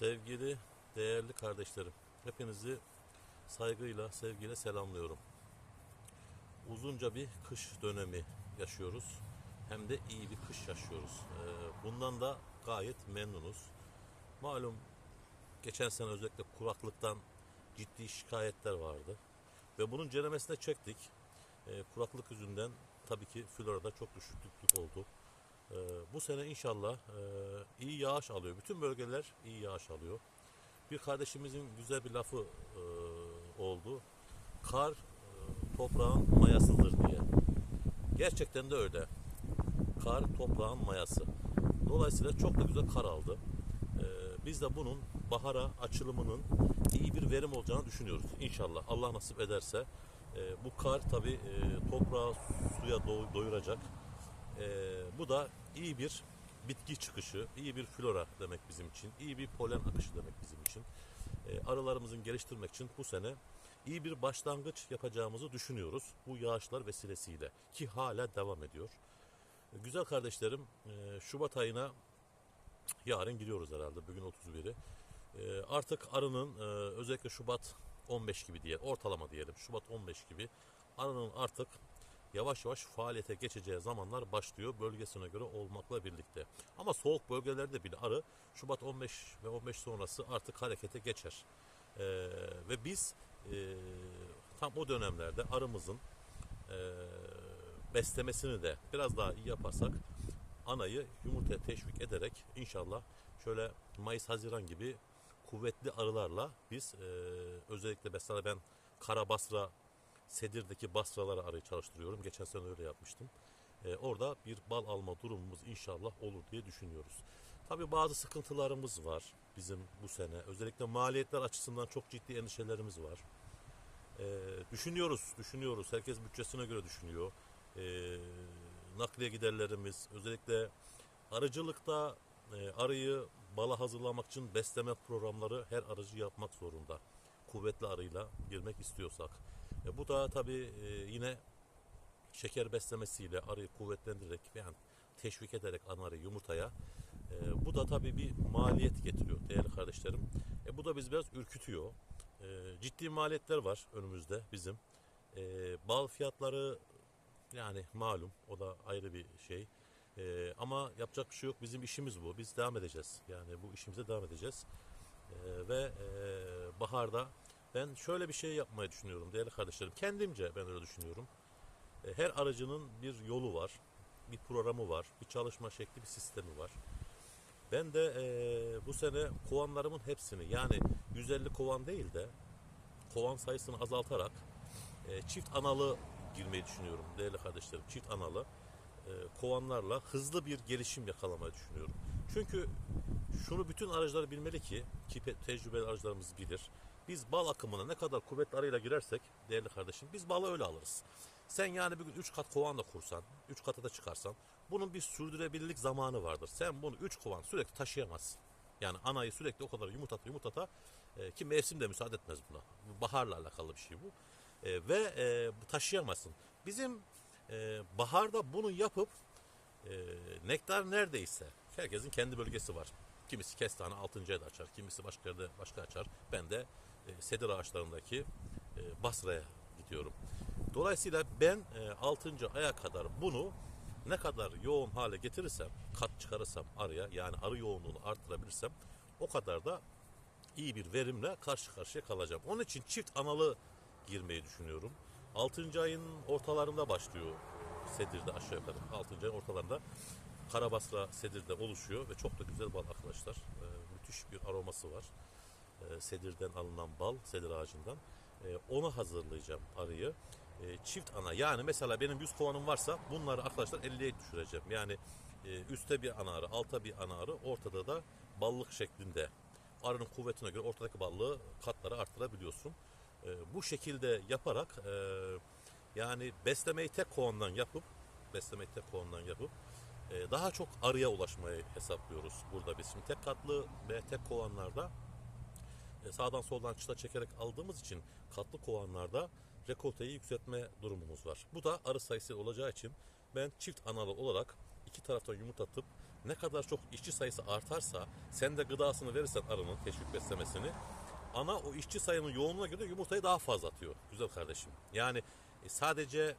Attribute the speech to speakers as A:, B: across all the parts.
A: Sevgili, değerli kardeşlerim, hepinizi saygıyla, sevgiyle selamlıyorum. Uzunca bir kış dönemi yaşıyoruz. Hem de iyi bir kış yaşıyoruz. Ee, Bundan da gayet memnunuz. Malum geçen sene özellikle kuraklıktan ciddi şikayetler vardı. Ve bunun ceremesine çektik. Ee, Kuraklık yüzünden tabii ki florada çok düşüklük oldu. Ee, bu sene inşallah e, iyi yağış alıyor. Bütün bölgeler iyi yağış alıyor. Bir kardeşimizin güzel bir lafı e, oldu. Kar e, toprağın mayasıdır diye. Gerçekten de öyle. Kar toprağın mayası. Dolayısıyla çok da güzel kar aldı. Ee, biz de bunun bahara açılımının iyi bir verim olacağını düşünüyoruz. İnşallah Allah nasip ederse e, bu kar tabi toprağı suya do- doyuracak. Ee, bu da iyi bir bitki çıkışı, iyi bir flora demek bizim için, iyi bir polen akışı demek bizim için. Ee, arılarımızın geliştirmek için bu sene iyi bir başlangıç yapacağımızı düşünüyoruz bu yağışlar vesilesiyle ki hala devam ediyor. Ee, Güzel kardeşlerim, e, Şubat ayına yarın giriyoruz herhalde bugün 31'i. Ee, artık arının e, özellikle Şubat 15 gibi diye ortalama diyelim Şubat 15 gibi arının artık yavaş yavaş faaliyete geçeceği zamanlar başlıyor bölgesine göre olmakla birlikte. Ama soğuk bölgelerde bile arı Şubat 15 ve 15 sonrası artık harekete geçer. Ee, ve biz e, tam o dönemlerde arımızın e, beslemesini de biraz daha iyi yaparsak anayı yumurtaya teşvik ederek inşallah şöyle Mayıs Haziran gibi kuvvetli arılarla biz e, özellikle mesela ben Kara Basra Sedir'deki basralara arıyı çalıştırıyorum. Geçen sene öyle yapmıştım. E, orada bir bal alma durumumuz inşallah olur diye düşünüyoruz. Tabi bazı sıkıntılarımız var bizim bu sene. Özellikle maliyetler açısından çok ciddi endişelerimiz var. E, düşünüyoruz, düşünüyoruz. Herkes bütçesine göre düşünüyor. E, nakliye giderlerimiz, özellikle arıcılıkta e, arıyı bala hazırlamak için besleme programları her arıcı yapmak zorunda. Kuvvetli arıyla girmek istiyorsak. E, bu da tabii e, yine şeker beslemesiyle arıyı kuvvetlendirerek yani teşvik ederek ana arıyı yumurtaya e, bu da tabii bir maliyet getiriyor değerli kardeşlerim. E, bu da biz biraz ürkütüyor. E, ciddi maliyetler var önümüzde bizim. E, bal fiyatları yani malum o da ayrı bir şey. E, ama yapacak bir şey yok. Bizim işimiz bu. Biz devam edeceğiz. Yani bu işimize devam edeceğiz. E, ve e, baharda ben şöyle bir şey yapmayı düşünüyorum değerli kardeşlerim. Kendimce ben öyle düşünüyorum. E, Her aracının bir yolu var, bir programı var, bir çalışma şekli, bir sistemi var. Ben de e, bu sene kovanlarımın hepsini yani 150 kovan değil de kovan sayısını azaltarak e, çift analı girmeyi düşünüyorum değerli kardeşlerim. Çift analı e, kovanlarla hızlı bir gelişim yakalamayı düşünüyorum. Çünkü şunu bütün aracılar bilmeli ki, ki tecrübeli aracılarımız bilir. Biz bal akımına ne kadar kuvvetli arıyla girersek değerli kardeşim biz balı öyle alırız. Sen yani bir gün 3 kat kovan da kursan, 3 kata da çıkarsan bunun bir sürdürebilirlik zamanı vardır. Sen bunu 3 kovan sürekli taşıyamazsın. Yani anayı sürekli o kadar yumurtata yumurtata e, ki mevsim de müsaade etmez buna. Bu baharla alakalı bir şey bu. E, ve e, taşıyamazsın. Bizim e, baharda bunu yapıp e, nektar neredeyse herkesin kendi bölgesi var. Kimisi kestane 6. ayda açar, kimisi başka yerde başka açar. Ben de sedir ağaçlarındaki e, Basra'ya gidiyorum. Dolayısıyla ben e, 6. aya kadar bunu ne kadar yoğun hale getirirsem, kat çıkarırsam arıya yani arı yoğunluğunu arttırabilirsem o kadar da iyi bir verimle karşı karşıya kalacağım. Onun için çift analı girmeyi düşünüyorum. 6. ayın ortalarında başlıyor Sedir'de aşağı yukarı. 6. ayın ortalarında Karabasra Sedir'de oluşuyor ve çok da güzel bal arkadaşlar. Ee, müthiş bir aroması var. Ee, sedirden alınan bal, sedir ağacından. Ee, onu hazırlayacağım arıyı. Ee, çift ana yani mesela benim 100 kovanım varsa bunları arkadaşlar 50'ye düşüreceğim. Yani e, üstte bir ana arı, alta bir ana arı, ortada da ballık şeklinde. Arının kuvvetine göre ortadaki ballığı katları arttırabiliyorsun. Bu şekilde yaparak e, yani beslemeyi tek kovandan yapıp beslemeyi tek kovandan yapıp e, daha çok arıya ulaşmayı hesaplıyoruz burada biz. Şimdi tek katlı ve tek kovanlarda e, sağdan soldan çıta çekerek aldığımız için katlı kovanlarda rekolteyi yükseltme durumumuz var. Bu da arı sayısı olacağı için ben çift analı olarak iki taraftan yumurtlatıp ne kadar çok işçi sayısı artarsa sen de gıdasını verirsen arının teşvik beslemesini ana o işçi sayının yoğunluğuna göre yumurtayı daha fazla atıyor güzel kardeşim. Yani e, sadece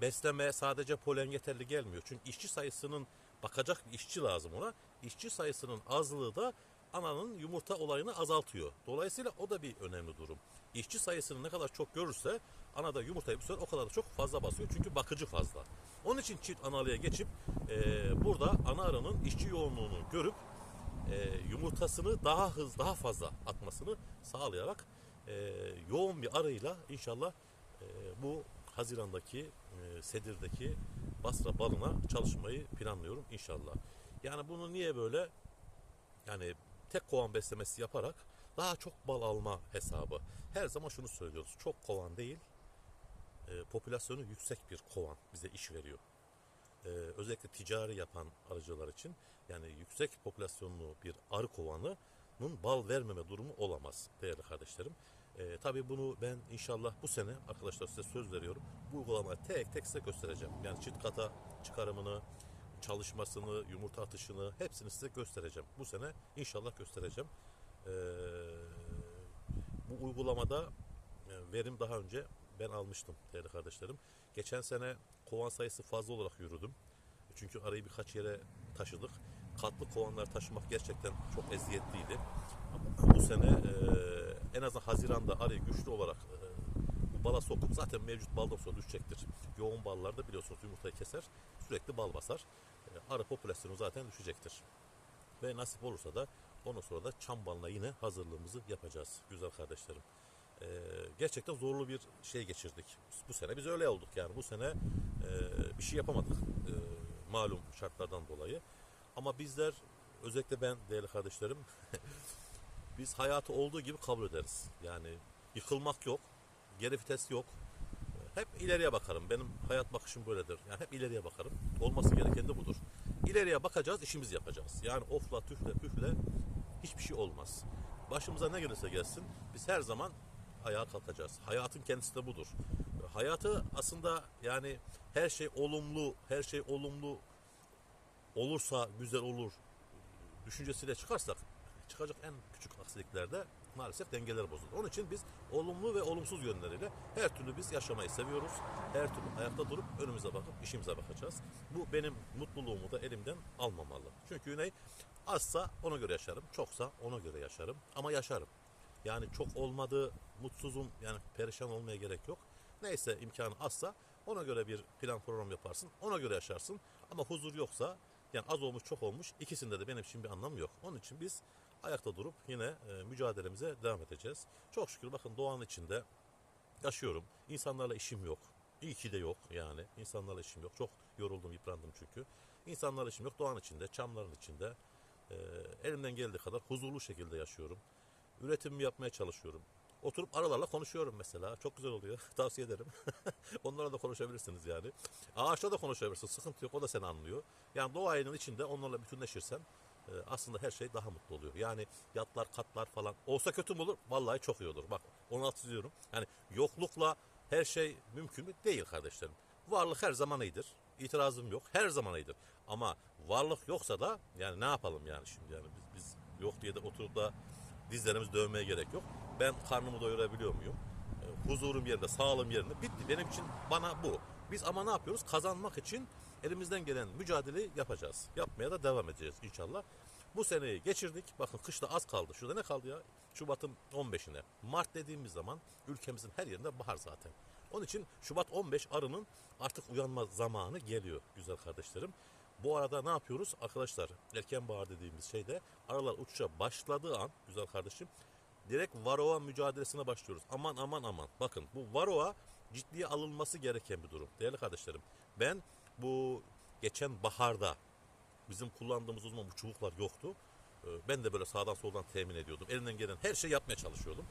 A: besleme sadece polen yeterli gelmiyor. Çünkü işçi sayısının bakacak işçi lazım ona. İşçi sayısının azlığı da ananın yumurta olayını azaltıyor. Dolayısıyla o da bir önemli durum. İşçi sayısını ne kadar çok görürse ana da yumurtayı bu sefer o kadar da çok fazla basıyor. Çünkü bakıcı fazla. Onun için çift analıya geçip e, burada ana arının işçi yoğunluğunu görüp e, yumurtasını daha hızlı, daha fazla atmasını sağlayarak e, yoğun bir arıyla inşallah e, bu Haziran'daki e, Sedir'deki Basra balına çalışmayı planlıyorum inşallah. Yani bunu niye böyle yani tek kovan beslemesi yaparak daha çok bal alma hesabı. Her zaman şunu söylüyoruz. Çok kovan değil, e, popülasyonu yüksek bir kovan bize iş veriyor. E, özellikle ticari yapan arıcılar için yani yüksek popülasyonlu bir arı kovanının bal vermeme durumu olamaz değerli kardeşlerim. E, tabii bunu ben inşallah bu sene arkadaşlar size söz veriyorum. Bu uygulamayı tek tek size göstereceğim. Yani çift kata çıkarımını, çalışmasını, yumurta atışını hepsini size göstereceğim. Bu sene inşallah göstereceğim. E, bu uygulamada e, verim daha önce ben almıştım değerli kardeşlerim. Geçen sene kovan sayısı fazla olarak yürüdüm. Çünkü arayı birkaç yere taşıdık. Katlı kovanlar taşımak gerçekten çok eziyetliydi. Bu sene e, en azından Haziran'da arayı güçlü olarak e, bala sokup zaten mevcut baldan sonra düşecektir. Yoğun ballarda biliyorsunuz yumurtayı keser, sürekli bal basar. Arı popülasyonu zaten düşecektir. Ve nasip olursa da ondan sonra da çam balına yine hazırlığımızı yapacağız güzel kardeşlerim. Ee, gerçekten zorlu bir şey geçirdik. Bu sene biz öyle olduk yani bu sene e, bir şey yapamadık e, malum şartlardan dolayı. Ama bizler özellikle ben değerli kardeşlerim biz hayatı olduğu gibi kabul ederiz. Yani yıkılmak yok, geri vites yok. Hep ileriye bakarım. Benim hayat bakışım böyledir. Yani hep ileriye bakarım. Olması gereken de budur. İleriye bakacağız, işimizi yapacağız. Yani ofla, tüfle, püfle hiçbir şey olmaz. Başımıza ne gelirse gelsin biz her zaman ayağa kalkacağız. Hayatın kendisi de budur. Hayatı aslında yani her şey olumlu, her şey olumlu olursa güzel olur düşüncesiyle çıkarsak çıkacak en küçük aksiliklerde maalesef dengeler bozulur. Onun için biz olumlu ve olumsuz yönleriyle her türlü biz yaşamayı seviyoruz. Her türlü ayakta durup önümüze bakıp işimize bakacağız. Bu benim mutluluğumu da elimden almamalı. Çünkü ne azsa ona göre yaşarım, çoksa ona göre yaşarım ama yaşarım. Yani çok olmadı, mutsuzum yani perişan olmaya gerek yok. Neyse imkanı azsa ona göre bir plan program yaparsın, ona göre yaşarsın. Ama huzur yoksa yani az olmuş çok olmuş ikisinde de benim için bir anlam yok. Onun için biz ayakta durup yine e, mücadelemize devam edeceğiz. Çok şükür bakın doğanın içinde yaşıyorum. İnsanlarla işim yok. İyi ki de yok yani. İnsanlarla işim yok. Çok yoruldum, yıprandım çünkü. İnsanlarla işim yok. Doğanın içinde, çamların içinde. E, elimden geldiği kadar huzurlu şekilde yaşıyorum. Üretimimi yapmaya çalışıyorum. Oturup aralarla konuşuyorum mesela. Çok güzel oluyor. Tavsiye ederim. Onlarla da konuşabilirsiniz yani. Ağaçla da konuşabilirsin. Sıkıntı yok. O da seni anlıyor. Yani doğanın içinde onlarla bütünleşirsen aslında her şey daha mutlu oluyor. Yani yatlar, katlar falan olsa kötü mü olur? Vallahi çok iyi olur. Bak onu hatırlıyorum. Yani yoklukla her şey mümkün mü? Değil kardeşlerim. Varlık her zaman iyidir. İtirazım yok. Her zaman iyidir. Ama varlık yoksa da yani ne yapalım yani şimdi yani biz, biz yok diye de oturup da dizlerimiz dövmeye gerek yok. Ben karnımı doyurabiliyor muyum? E, huzurum yerinde, sağlığım yerinde. Bitti. Benim için bana bu. Biz ama ne yapıyoruz? Kazanmak için elimizden gelen mücadeleyi yapacağız. Yapmaya da devam edeceğiz inşallah. Bu seneyi geçirdik. Bakın kışta az kaldı. Şurada ne kaldı ya? Şubat'ın 15'ine. Mart dediğimiz zaman ülkemizin her yerinde bahar zaten. Onun için Şubat 15 arının artık uyanma zamanı geliyor güzel kardeşlerim. Bu arada ne yapıyoruz? Arkadaşlar erken bahar dediğimiz şeyde aralar uçuşa başladığı an güzel kardeşim direkt varroa mücadelesine başlıyoruz. Aman aman aman. Bakın bu varroa ciddiye alınması gereken bir durum. Değerli kardeşlerim ben bu geçen baharda bizim kullandığımız o zaman bu çubuklar yoktu. Ee, Ben de böyle sağdan soldan temin ediyordum. Elimden gelen her şeyi yapmaya çalışıyordum.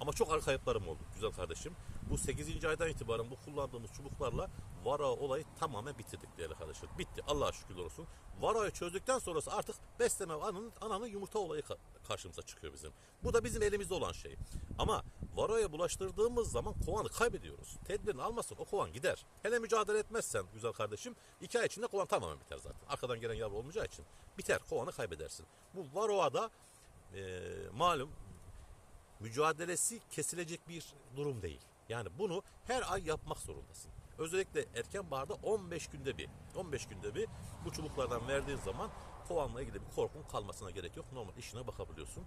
A: Ama çok arı kayıplarım oldu güzel kardeşim. Bu 8. aydan itibaren bu kullandığımız çubuklarla vara olayı tamamen bitirdik değerli kardeşler. Bitti. Allah'a şükürler olsun. Varayı çözdükten sonrası artık besleme ananın, ananın yumurta olayı ka- karşımıza çıkıyor bizim. Bu da bizim elimizde olan şey. Ama varaya bulaştırdığımız zaman kovanı kaybediyoruz. Tedbirini almazsan o kovan gider. Hele mücadele etmezsen güzel kardeşim iki ay içinde kovan tamamen biter zaten. Arkadan gelen yavru olmayacağı için biter. Kovanı kaybedersin. Bu varoada e, malum mücadelesi kesilecek bir durum değil. Yani bunu her ay yapmak zorundasın. Özellikle erken baharda 15 günde bir, 15 günde bir bu çubuklardan verdiğin zaman kovanla ilgili bir korkun kalmasına gerek yok. Normal işine bakabiliyorsun.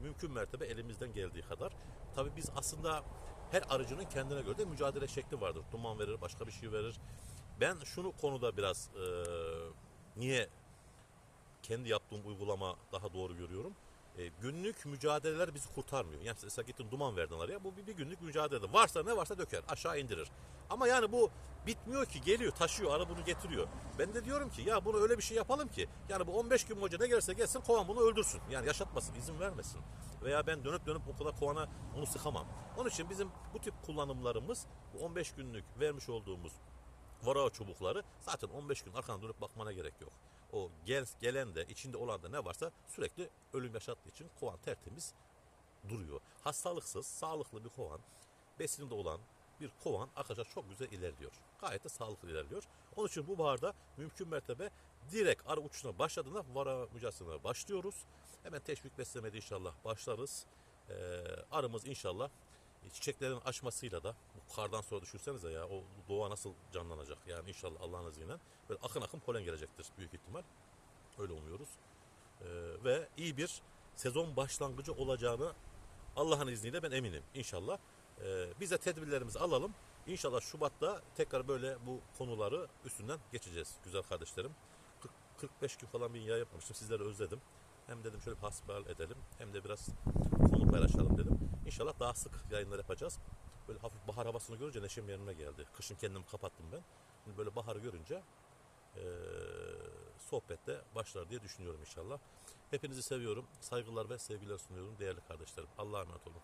A: Mümkün mertebe elimizden geldiği kadar. Tabii biz aslında her arıcının kendine göre de mücadele şekli vardır. Duman verir, başka bir şey verir. Ben şunu konuda biraz eee, niye kendi yaptığım uygulama daha doğru görüyorum. E, günlük mücadeleler bizi kurtarmıyor. Yani mesela gittin duman verdin araya. Bu bir, bir günlük mücadele. Varsa ne varsa döker. Aşağı indirir. Ama yani bu bitmiyor ki. Geliyor, taşıyor. Ara bunu getiriyor. Ben de diyorum ki ya bunu öyle bir şey yapalım ki. Yani bu 15 gün boyunca ne gelirse gelsin kovan bunu öldürsün. Yani yaşatmasın, izin vermesin. Veya ben dönüp dönüp o kadar kovana onu sıkamam. Onun için bizim bu tip kullanımlarımız bu 15 günlük vermiş olduğumuz Varao çubukları zaten 15 gün arkana dönüp bakmana gerek yok. O gel, gelen de içinde olan da ne varsa sürekli ölüm yaşattığı için kovan tertemiz duruyor. Hastalıksız, sağlıklı bir kovan, besinde olan bir kovan arkadaşlar çok güzel ilerliyor. Gayet de sağlıklı ilerliyor. Onun için bu baharda mümkün mertebe direkt arı uçuşuna başladığında vara mücadelesine başlıyoruz. Hemen teşvik beslemede inşallah başlarız. Ee, arımız inşallah çiçeklerin açmasıyla da bu kardan sonra düşünsenize ya o doğa nasıl canlanacak? Yani inşallah Allah'ın izniyle böyle akın akın polen gelecektir büyük ihtimal. Öyle umuyoruz. Ee, ve iyi bir sezon başlangıcı olacağını Allah'ın izniyle ben eminim. İnşallah. Ee, biz de tedbirlerimizi alalım. İnşallah Şubat'ta tekrar böyle bu konuları üstünden geçeceğiz güzel kardeşlerim. 40, 45 gün falan bir yayın yapmamıştım. Sizleri özledim. Hem dedim şöyle hasbihal edelim hem de biraz paylaşalım dedim. İnşallah daha sık yayınlar yapacağız. Böyle hafif bahar havasını görünce neşem yerine geldi. Kışın kendimi kapattım ben. Şimdi böyle baharı görünce eee sohbette başlar diye düşünüyorum inşallah. Hepinizi seviyorum. Saygılar ve sevgiler sunuyorum değerli kardeşlerim. Allah'a emanet olun.